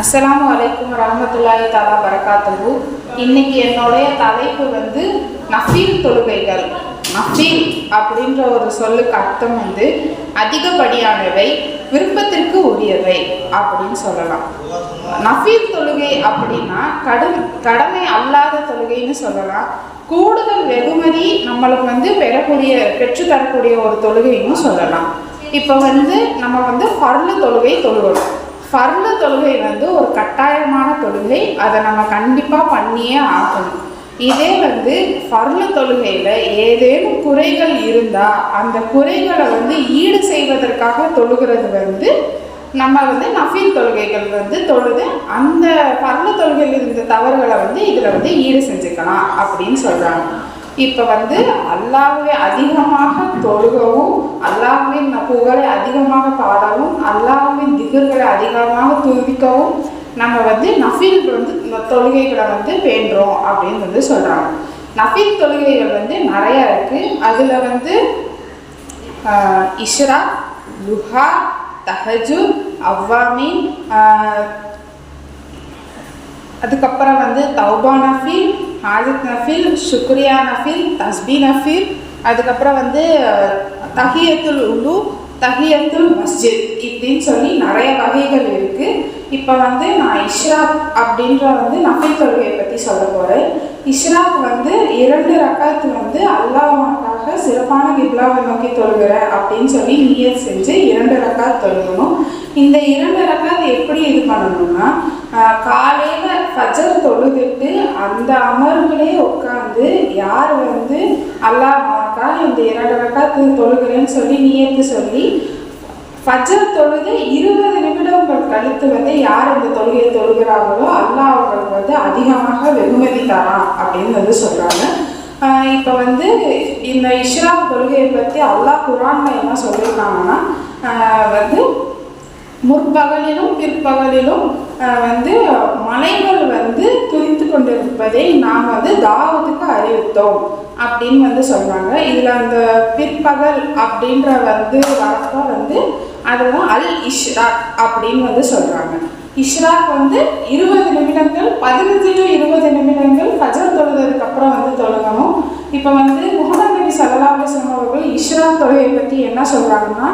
அஸ்ஸலாமு அலைக்கும் ரஹமத்துல்லாஹி தாலா பரகாத்துஹு. இன்னைக்கு என்னுடைய தலைப்பு வந்து நஃபீல் தொழுகைகள். நஃபீல் அப்படின்ற ஒரு சொல்லுக்கு அர்த்தம் வந்து அதிகப்படியானவை விருப்பத்திற்கு உரியவை அப்படின்னு சொல்லலாம். நஃபீல் தொழுகை அப்படின்னா கடும் கடமை அல்லாத தொழுகைன்னு சொல்லலாம். கூடுதல் வெகுமதி நம்மளுக்கு வந்து பெறக்கூடிய பெற்றுத்தரக்கூடிய ஒரு தொழுகைன்னு சொல்லலாம். இப்போ வந்து நம்ம வந்து ஃபர்லு தொழுகை தொழுகணும். ஃபர்ந்த தொழுகை வந்து ஒரு கட்டாயமான தொழுகை. அதை நம்ம கண்டிப்பாக பண்ணியே ஆகணும். இதே வந்து ஃபர்ல தொழுகையில் ஏதேனும் குறைகள் இருந்தால் அந்த குறைகளை வந்து ஈடு செய்வதற்காக தொழுகிறது வந்து நம்ம வந்து நஃபீல் தொழுகைகள் வந்து தொழுது அந்த ஃபர்லு தொழுகையில் இருந்த தவறுகளை வந்து இதில் வந்து ஈடு செஞ்சுக்கலாம் அப்படின்னு சொல்கிறாங்க இப்போ வந்து அல்லாஹ்வை அதிகமாக தொழுகவும் அல்லாஹ்வின் புகழை அதிகமாக பாடவும் அல்லாஹ்வின் திகர்களை அதிகமாக துதிக்கவும் நம்ம வந்து நஃபீல் வந்து தொழுகைகளை வந்து வேண்டுறோம் அப்படின்னு வந்து சொல்கிறாங்க நஃபீல் தொழுகைகள் வந்து நிறையா இருக்குது அதில் வந்து இஷ்ரா லுஹா தஹஜு அவ்வாமி அதுக்கப்புறம் வந்து தௌபா நஃபீல் ஹாஜத் நஃபீல் சுக்ரியா நஃபீல் தஸ்பி நஃபீல் அதுக்கப்புறம் வந்து தஹியத்துல் உலு தஹியத்துல் மஸ்ஜித் இப்படின்னு சொல்லி நிறைய வகைகள் இருக்குது இப்போ வந்து நான் இஷ்ராக் அப்படின்ற வந்து நஃபீல் தொழுகையை பற்றி சொல்ல போகிறேன் இஷ்ராக் வந்து இரண்டு ரக்காத்து வந்து அல்லாஹ்வுக்காக சிறப்பான கிப்லாவை நோக்கி தொழுகிறேன் அப்படின்னு சொல்லி நீயர் செஞ்சு இரண்டு ரக்காத் தொழுகணும். இந்த இரண்டு ரக்காத் எப்படி இது பண்ணணும்னா காலையில் காலையில ஃபஜர் தொழுதுட்டு அந்த அமர்வுலேயே உட்காந்து யார் வந்து அல்லாஹ் இந்த இரண்டு ரக்காத்து தொழுகிறேன்னு சொல்லி நீயத்து சொல்லி ஃபஜர் தொழுது இருபது நிமிடங்கள் கழித்து வந்து யார் இந்த தொழுகையை தொழுகிறார்களோ அல்லாஹ் அவங்களுக்கு வந்து அதிகமாக வெகுமதி தரான் அப்படின்னு வந்து சொல்கிறாங்க இப்போ வந்து இந்த இஷ்ராக் தொழுகையை பற்றி அல்லாஹ் குரான்ல என்ன சொல்லியிருக்காங்கன்னா வந்து முற்பகலிலும் பிற்பகலிலும் வந்து மலைகள் வந்து துரித்து கொண்டிருப்பதை நாம் வந்து தாவத்துக்கு அறிவித்தோம் அப்படின்னு வந்து சொல்கிறாங்க இதில் அந்த பிற்பகல் அப்படின்ற வந்து வரப்போ வந்து அதுதான் அல் இஷ்ராக் அப்படின்னு வந்து சொல்கிறாங்க இஷ்ராக் வந்து இருபது நிமிடங்கள் பதினஞ்சு இருபது நிமிடங்கள் ஃபஜர் தொழுததுக்கு அப்புறம் வந்து தொழுகணும். இப்போ வந்து முகமது நபி சல்லா அவர்கள் ஈஸ்வரன் தொழுகையை பற்றி என்ன சொல்கிறாங்கன்னா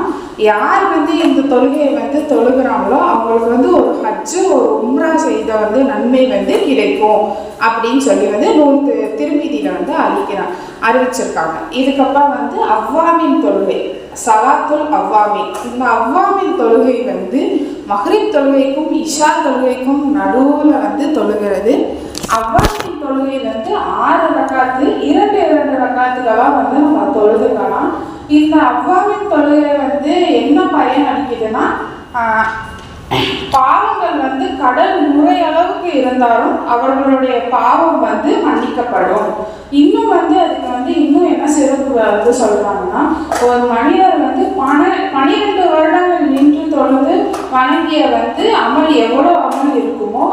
யார் வந்து இந்த தொழுகையை வந்து தொழுகிறாங்களோ அவங்களுக்கு வந்து ஒரு ஹஜ்ஜு ஒரு உம்ரா செய்த வந்து நன்மை வந்து கிடைக்கும் அப்படின்னு சொல்லி வந்து நூல் திருமீதியில் வந்து அளிக்கிறான் அறிவிச்சிருக்காங்க. இதுக்கப்புறம் வந்து அவ்வாமின் தொழுகை சலாத்துல் அவ்வாமி. இந்த அவ்வாமின் தொழுகை வந்து மஹ்ரிப் தொழுகைக்கும் இஷா தொழுகைக்கும் நடுவில் வந்து தொழுகிறது. அவ்வாமின் தொழுகை வந்து ஆறு ரக்காத்து இரண்டு இரண்டு ரக்காத்துக்கெல்லாம் வந்து நம்ம தொழுதுக்கலாம். இந்த அவ்வாவின் தொழுகை வந்து என்ன பயன் அளிக்குதுன்னா பாவங்கள் வந்து கடல் முறை அளவுக்கு இருந்தாலும் அவர்களுடைய பாவம் வந்து மன்னிக்கப்படும். இன்னும் வந்து அதுக்கு வந்து இன்னும் என்ன சிறப்பு வந்து சொல்றாங்கன்னா ஒரு மனிதர் வந்து பன பனிரெண்டு வருடங்கள் நின்று தொழுது வணங்கிய வந்து அமல் எவ்வளோ அமல் இருக்கும்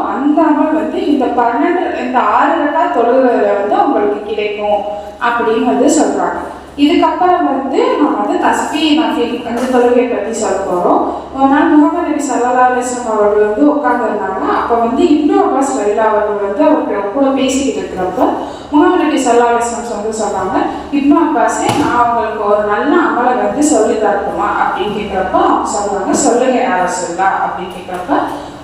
அந்த அமல் வந்து இந்த பன்னெண்டு இந்த ஆறு ரக்கா தொழுகிறதுல வந்து அவங்களுக்கு கிடைக்கும் அப்படின்னு வந்து சொல்கிறாங்க இதுக்கப்புறம் வந்து நம்ம வந்து தஸ்பி நஃபீல் அந்த தொழுகையை பற்றி சொல்ல போகிறோம் ஒரு நாள் முகமது நபி சல்லா அலிஸ்லாம் அவர்கள் வந்து உட்காந்துருந்தாங்க அப்போ வந்து இன்னொரு அப்பாஸ் ரயிலா அவர்கள் வந்து அவருக்கு கூட பேசிக்கிட்டு இருக்கிறப்ப முகமது நபி சல்லா அலிஸ்லாம் வந்து சொன்னாங்க இன்னொரு அப்பாஸே நான் அவங்களுக்கு ஒரு நல்ல அமலை வந்து சொல்லி தரட்டுமா? அப்படின்னு கேட்குறப்ப அவங்க சொல்லுவாங்க சொல்லுங்க யார சொல்லா அப்படின்னு கேட்குறப்ப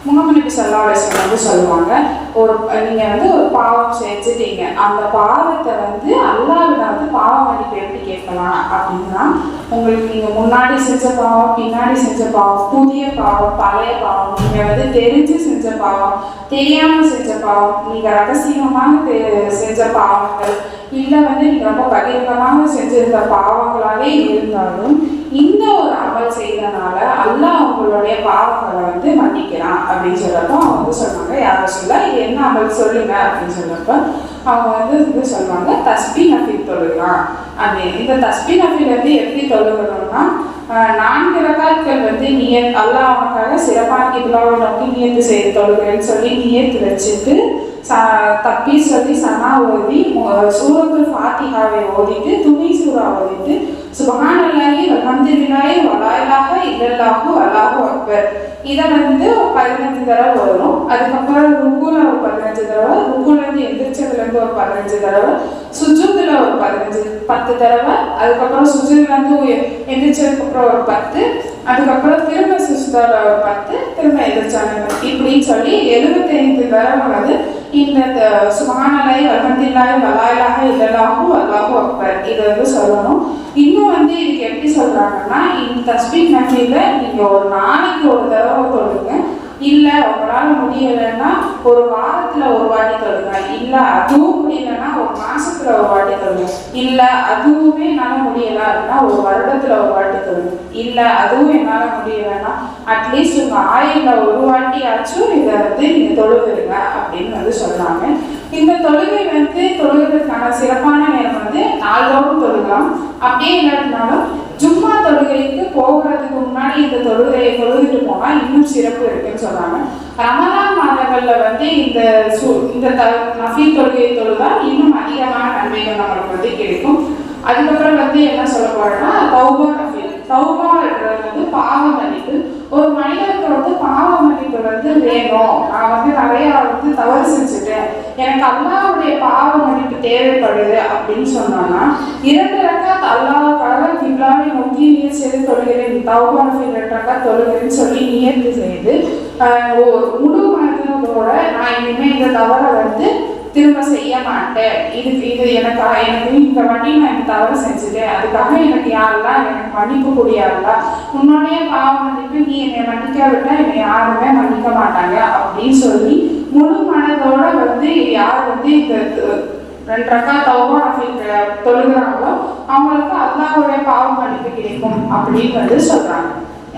முகமது நபி சல்லா வந்து சொல்லுவாங்க ஒரு நீங்கள் வந்து ஒரு பாவம் செஞ்சுட்டீங்க. அந்த பாவத்தை வந்து அல்லாவிட வந்து பாவ மன்னிப்பு எப்படி கேட்கலாம் அப்படின்னா உங்களுக்கு நீங்கள் முன்னாடி செஞ்ச பாவம் பின்னாடி செஞ்ச பாவம் புதிய பாவம் பழைய பாவம் நீங்கள் வந்து தெரிஞ்சு செஞ்ச பாவம் தெரியாமல் செஞ்ச பாவம் நீங்கள் ரகசியமாக தெ- செஞ்ச பாவங்கள் இல்லை வந்து நீங்கள் ரொம்ப பகிரங்கமாக செஞ்சிருந்த பாவங்களாகவே இருந்தாலும் இந்த ஒரு அமல் செய்தனால அல்லாஹ் அவங்களுடைய பாவங்களை வந்து மன்னிக்கிறான் அப்படின்னு சொல்றப்போ அவங்க வந்து சொல்றாங்க யாரும் சொல்ல இது என்ன அமல்? சொல்லுங்க அப்படின்னு சொல்றப்ப அவங்க வந்து இது சொல்லுவாங்க தஸ்பி நஃபீல் தொழுகலாம் அப்படின்னு இந்த தஸ்பி நஃபீல் வந்து எப்படி தொழுகணும்னா நான்கு ரகாத்கள் வந்து நியத் அல்லாஹ் அவனுக்காக சிறப்பான கிபிலாவை நோக்கி நியத்து செய்து தொழுகிறேன்னு சொல்லி நியத்து வச்சுட்டு தப்பி சொல்லி சனா ஓதி மு- சூரத்துல் ஃபாத்திஹாவை ஓதிட்டு துணி சூறா ஓதிட்டு சுபஹானல்லாஹி வல்ஹம்துலில்லாஹி வலா இலாஹ இல்லல்லாஹு அல்லாஹு அக்பர். இதை வந்து பதினஞ்சு தடவை வரும் அதுக்கப்புறம் ருக்குல ஒரு பதினஞ்சு தடவை ருக்குலேருந்து எந்திரிச்சதுலேருந்து ஒரு பதினஞ்சு தடவை சுஜூத்தில் ஒரு பதினஞ்சு பத்து தடவை அதுக்கப்புறம் சுஜூதுல எந்திரிச்சதுக்கப்புறம் ஒரு பத்து அதுக்கப்புறம் திரும்ப சுஸ்தால ஒரு பத்து எதிர்ச்சாங்க இப்படின்னு சொல்லி எழுபத்தைந்து தடவை வந்து இந்த த- சுபஹானல்லாஹி வல்ஹம்துலில்லாஹி இல்லலாகும் இலாஹ அக்பர். இதை வந்து சொல்லணும். இன்னும் வந்து இதுக்கு எப்படி சொல்றாங்கன்னா இந்த தஸ்பீக் நஃபீல நீங்க ஒரு நாளைக்கு ஒரு தடவை தொழுங்க. இல்லை உங்களால் முடியலைன்னா ஒரு வாரத்தில் ஒரு வாட்டி தொழுங்க. இல்லை அதுவும் முடியலைன்னா ஒரு மாதம் மாசத்துல ஒரு வாட்டி தொழுங்க இல்ல அதுவுமே என்னால முடியல அப்படின்னா ஒரு வருடத்துல ஒரு வாட்டி தொழுங்க இல்ல அதுவும் என்னால முடியலைன்னா அட்லீஸ்ட் உங்க ஆயில ஒரு வாட்டியாச்சும் இதை வந்து நீங்க தொழுதுருங்க அப்படின்னு வந்து சொல்றாங்க இந்த தொழுகை வந்து தொழுகிறதுக்கான சிறப்பான நேரம் வந்து நாள்தோறும் தொழுகலாம். அப்படியே இல்லாட்டினாலும் சும்மா தொழுகைக்கு போகிறதுக்கு முன்னாடி இந்த தொழுகையை தொழுகிட்டு போனால் இன்னும் சிறப்பு இருக்குன்னு சொல்றாங்க. ரமலான் மாதங்கள்ல வந்து இந்த சு இந்த த நஃபீல் தொழுகையை தொழுதால் இன்னும் அதிகமான நன்மைகள் நம்மளுக்கு வந்து கிடைக்கும். அதுக்கப்புறம் வந்து என்ன சொல்ல போறோம்னா தௌபா நஃபீல். தௌபான்றது வந்து பாவ மன்னிப்பு. ஒரு மனிதனுக்கு வந்து பாவ மன்னிப்பு வந்து வேணும். நான் வந்து நிறைய வந்து தவறு செஞ்சுட்டேன். எனக்கு அல்லாவுடைய பாவ தேவைப்படுது அப்படின்னு சொன்னோம்னா இரண்டு ரக்காத் கடவுள் கிப்லாவை நோக்கி நீர் செய்து தொழுகிறேன் தௌபா இரண்டு ரெண்டு ரக்காத் தொழுகிறேன்னு சொல்லி நியர்த்தி செய்து முழு மனதோட நான் இனிமேல் இந்த தவறை வந்து திரும்ப செய்ய மாட்டேன். இது இது எனக்கு எனக்கு இந்த வாட்டி நான் இந்த தவறு செஞ்சுட்டேன். அதுக்காக எனக்கு யாரெல்லாம் எனக்கு மன்னிப்பு கூடியாருலா உன்னோடைய பாவம் வந்துட்டு நீ என்னை மன்னிக்காவிட்டா என்னை யாருமே மன்னிக்க மாட்டாங்க அப்படின்னு சொல்லி முழு மனதோட வந்து யார் வந்து இந்த ரெண்டு ரக்கா தௌபா நஃபீல் தொழுகிறாங்களோ அவங்களுக்கு அல்லாஹுடைய பாவம் மன்னிப்பு கிடைக்கும் அப்படின்னு வந்து சொல்றாங்க.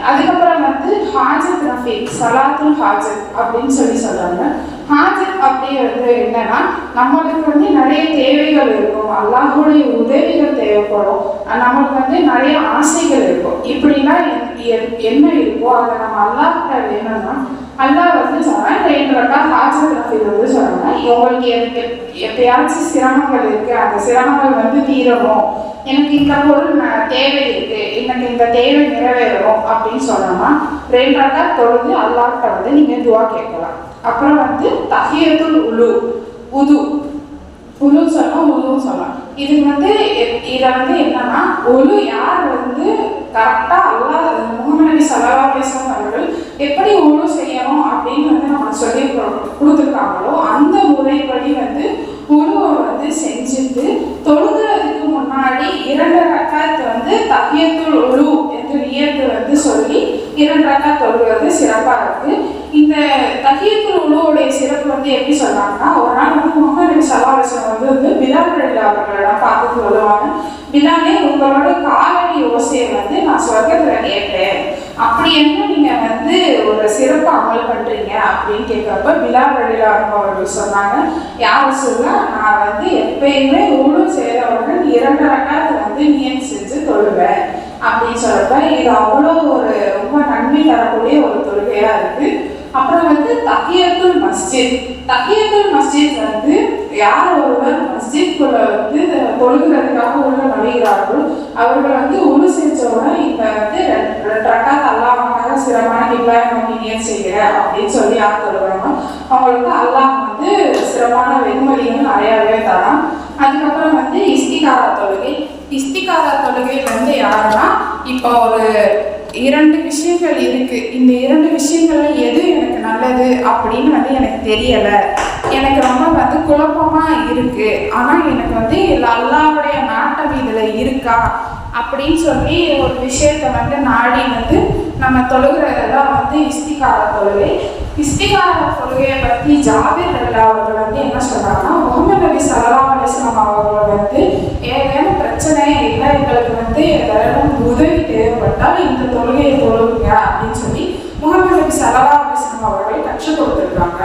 அதுக்கப்புறம் வந்து ஹாஜத் ரஃபீக் சலாத்துல் ஹாஜத் அப்படின்னு சொல்லி சொல்றாங்க. ஹாஜத் அப்படிங்கிறது என்னன்னா நம்மளுக்கு வந்து நிறைய தேவைகள் இருக்கும். அல்லாஹுடைய உதவிகள் தேவைப்படும். நமக்கு வந்து நிறைய ஆசைகள் இருக்கும். இப்படிலாம் என்- என்ன இருக்கோ அதை நம்ம அல்லாஹ்கிட்ட வேணும்னா அல்லாஹ் வந்து சொன்னா ரெண்டு ரக்கா ஹாஜத் வந்து சொன்னாங்க உங்களுக்கு எனக்கு எப்பயாச்சும் சிரமங்கள் இருக்கு. அந்த சிரமங்கள் வந்து தீரணும். எனக்கு இந்த பொருள் தேவை இருக்கு. எனக்கு இந்த தேவை நிறைவேறும் அப்படின்னு சொன்னோம்னா ரெண்டு ரக்கா தொழுது அல்லாஹ்கிட்ட வந்து நீங்க துவா கேட்கலாம். அப்புறம் வந்து தஹியத்துல் உலு உது. உலு சொல்லலாம் உழுவும் சொல்லலாம் இதுக்கு வந்து எ- இதை வந்து என்னன்னா ஒலு யார் வந்து கரெக்டாக அல்லாத முகமது நபி சல்லல்லாஹு அவர்கள் எப்படி ஒழு செய்யணும் அப்படின்னு வந்து நம்ம சொல்லி கொடுத்துருக்காங்களோ அந்த முறைப்படி வந்து உருவை வந்து செஞ்சுட்டு தொழுகிறதுக்கு முன்னாடி இரண்டு ரக்காத்து வந்து தஹியத்துல் ஒழு என்று நியத்து வந்து சொல்லி இரண்டு ரக்கா தொழுகிறது சிறப்பாக இருக்குது இந்த தஹியத்துல் உலுவுடைய சிறப்பு வந்து எப்படி சொல்கிறாங்கன்னா ஒரு நாள் வந்து சலாவசனம் வந்து வந்து பிலால் ரலி அவர்களிடம் பார்த்து சொல்லுவாங்க பிலாலே உங்களோட காலடி ஓசையை வந்து நான் சொர்க்கத்துல கேட்டேன் அப்படி என்ன நீங்க வந்து ஒரு சிறப்பு அமல் பண்றீங்க அப்படின்னு கேட்கிறப்ப பிலால் ரலி அவர்கள் சொன்னாங்க. யார் சொல்ல நான் வந்து எப்பயுமே உழு செய்கிறவர்கள் இரண்டு ரக்காத்து வந்து நியன் செஞ்சு தொழுவேன் அப்படின்னு சொல்றப்ப இது அவ்வளோ ஒரு ரொம்ப நன்மை தரக்கூடிய ஒரு தொழுகையா இருக்கு. அப்புறம் வந்து தகியத்துல் மஸ்ஜித். தகியத்துல் மஸ்ஜித் வந்து யார் ஒருவர் மஸ்ஜித்குள்ள வந்து தொழுகிறதுக்காக உள்ள நுழைகிறார்களோ அவர்கள் வந்து உரு செஞ்சவுடன் இப்ப வந்து ரெண்டு ரெண்டு சிரமமான கிப்லாய நோக்கி செய்கிற அப்படின்னு சொல்லி யார் தொழுகிறாங்க அவங்களுக்கு அல்லாஹ் வந்து சிரமமான வெகுமதிகள் நிறையாவே தரான். அதுக்கப்புறம் வந்து இஸ்திகாரா தொழுகை. இஸ்திகாரா தொழுகை வந்து யாருன்னா இப்போ ஒரு இரண்டு விஷயங்கள் இருக்கு. இந்த இரண்டு விஷயங்கள்ல எது எனக்கு நல்லது அப்படின்னு வந்து எனக்கு தெரியல. எனக்கு ரொம்ப வந்து குழப்பமா இருக்கு. ஆனா எனக்கு வந்து இல்ல அல்லாவுடைய நாட்டம் இதுல இருக்கா அப்படின்னு சொல்லி ஒரு விஷயத்த வந்து நாடி வந்து நம்ம தொழுகிறதெல்லாம் வந்து இஸ்திகார தொழுகை. இஸ்திகார தொழுகையை பற்றி ஜாவிர் அல்லா அவர்கள் வந்து என்ன சொல்றாங்கன்னா முகமது நபி சல்லா அலிஸ்லாம் அவர்கள் வந்து இந்த தொழுகையை தொழுகுங்க அப்படின்னு சொல்லி முகமது நபி சலவா அலைஹி அவர்கள் கற்றுக் கொடுத்துருக்காங்க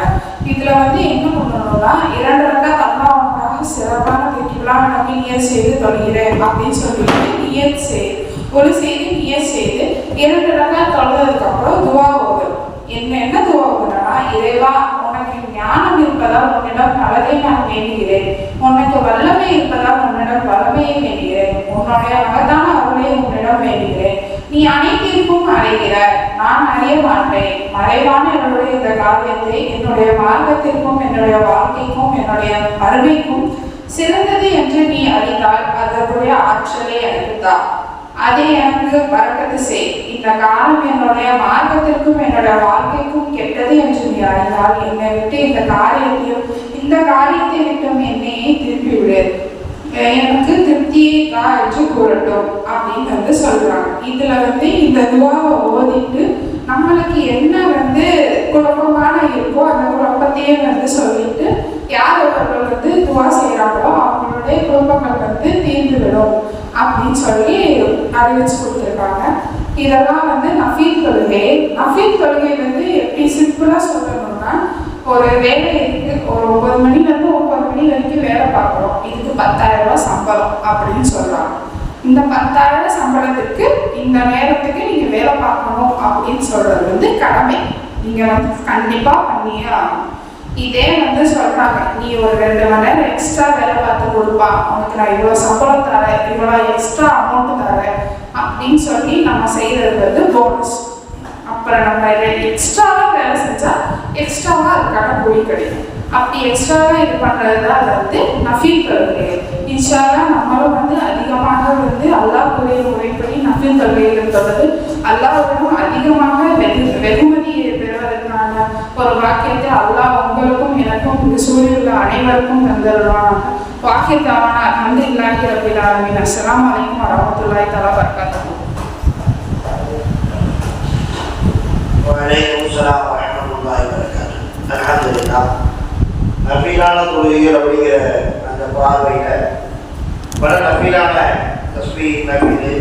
இதுல வந்து என்ன பண்ணணும்னா இரண்டு ரெண்டா அல்லாவுக்காக சிறப்பான திட்டிகளாக நம்பி நியர் செய்து தொழுகிறேன் அப்படின்னு சொல்லிட்டு நியர் செய்து ஒரு செய்தி நியர் செய்து இரண்டு ரெண்டா தொழுதுக்கு அப்புறம் துவா ஓதணும் என்ன என்ன துவா ஓகுனா இறைவா உனக்கு ஞானம் இருக்க இருப்பதால் உன்னிடம் நல்லதை நான் வேண்டுகிறேன். உனக்கு வல்லமை இருப்பதால் உன்னிடம் வல்லமையை வேண்டுகிறேன். உன்னுடைய மகத்தான அவளையும் உன்னிடம் வேண்டுகிறேன். நீ அனைத்திற்கும் அறிகிறாய் நான் அறிய மாட்டேன். மறைவான என்னுடைய இந்த காரியத்தை என்னுடைய மார்க்கத்திற்கும் என்னுடைய வாழ்க்கைக்கும் என்னுடைய அருமைக்கும் சிறந்தது என்று நீ அறிந்தால் அதற்குரிய ஆற்றலை அறிவித்தா அதை எனக்கு வரக்கத்து செய். இந்த காலம் என்னுடைய மார்க்கத்திற்கும் என்னுடைய வாழ்க்கைக்கும் கெட்டது என்று நீ அறிந்தால் என்னை விட்டு இந்த காரியத்தையும் இந்த காரியத்தை விட்டும் என்னையே திருப்பி விடு. எனக்கு திருப்தியை கா என்று கூறட்டும் அப்படின்னு வந்து சொல்றாங்க. இதுல வந்து இந்த துவாவை ஓதிட்டு நம்மளுக்கு என்ன வந்து குழப்பமான இருக்கோ அந்த குழப்பத்தையே வந்து சொல்லிட்டு யார் ஒருவர்கள் வந்து துவா செய்கிறாங்களோ அவங்களுடைய குழப்பங்கள் வந்து தீர்ந்து விடும் அப்படின்னு சொல்லி அறிவிச்சு கொடுத்துருக்காங்க. இதெல்லாம் வந்து நஃபீல் தொழுகை. நஃபீத் தொழுகை வந்து எப்படி சிம்பிளாக சொல்லணும்னா ஒரு வேலை இருக்கு ஒரு ஒன்பது மணிலேருந்து மணி வரைக்கும் வேலை பார்க்குறோம். இதுக்கு பத்தாயிரம் ரூபாய் சம்பளம் அப்படின்னு சொல்கிறாங்க இந்த பத்தாயிரம் சம்பளத்துக்கு இந்த நேரத்துக்கு நீங்கள் வேலை பார்க்கணும் அப்படின்னு சொல்கிறது வந்து கடமை. நீங்கள் வந்து கண்டிப்பாக பண்ணியே ஆகணும். இதே வந்து சொல்கிறாங்க நீ ஒரு ரெண்டு மணி நேரம் எக்ஸ்ட்ரா வேலை பார்த்து கொடுப்பா. உனக்கு நான் இவ்வளோ சம்பளம் தரேன் இவ்வளோ எக்ஸ்ட்ரா அமௌண்ட் தரேன் அப்படின்னு சொல்லி நம்ம செய்கிறது வந்து போனஸ் அப்புறம் நம்ம எக்ஸ்ட்ராவாக வேலை செஞ்சால் எக்ஸ்ட்ராவாக அதுக்கான கூலி கிடைக்கும். அப்படி எக்ஸ்ட்ராவாக இது பண்ணுறது தான் அதை வந்து நஃபீல் தொழுகை இன்ஷாலாக நம்மளும் வந்து அதிகமாக வந்து அல்லாஹ்வுடைய முறைப்படி நஃபீல் தொழுகையில் தொடர்ந்து அல்லாஹ்விடம் அதிகமாக வெகு வெகுமதி பெறுவதற்கான ஒரு வாக்கியத்தை அல்லாஹ் உங்களுக்கும் எனக்கும் இந்த சூழலில் அனைவருக்கும் தந்துடுவான் வாக்கியத்தாவான அஹமது இல்லாஹி ரபில் ஆலமின். அஸ்ஸலாமு அலைக்கும் வரமத்துல்லாய் தலா வர்காத்துஹு வலைக்கும் நஃபீலான தொழுகைகள் அப்படிங்கிற அந்த பார்வையில் பல நஃபீலான தஸ்பீ நஃபீல்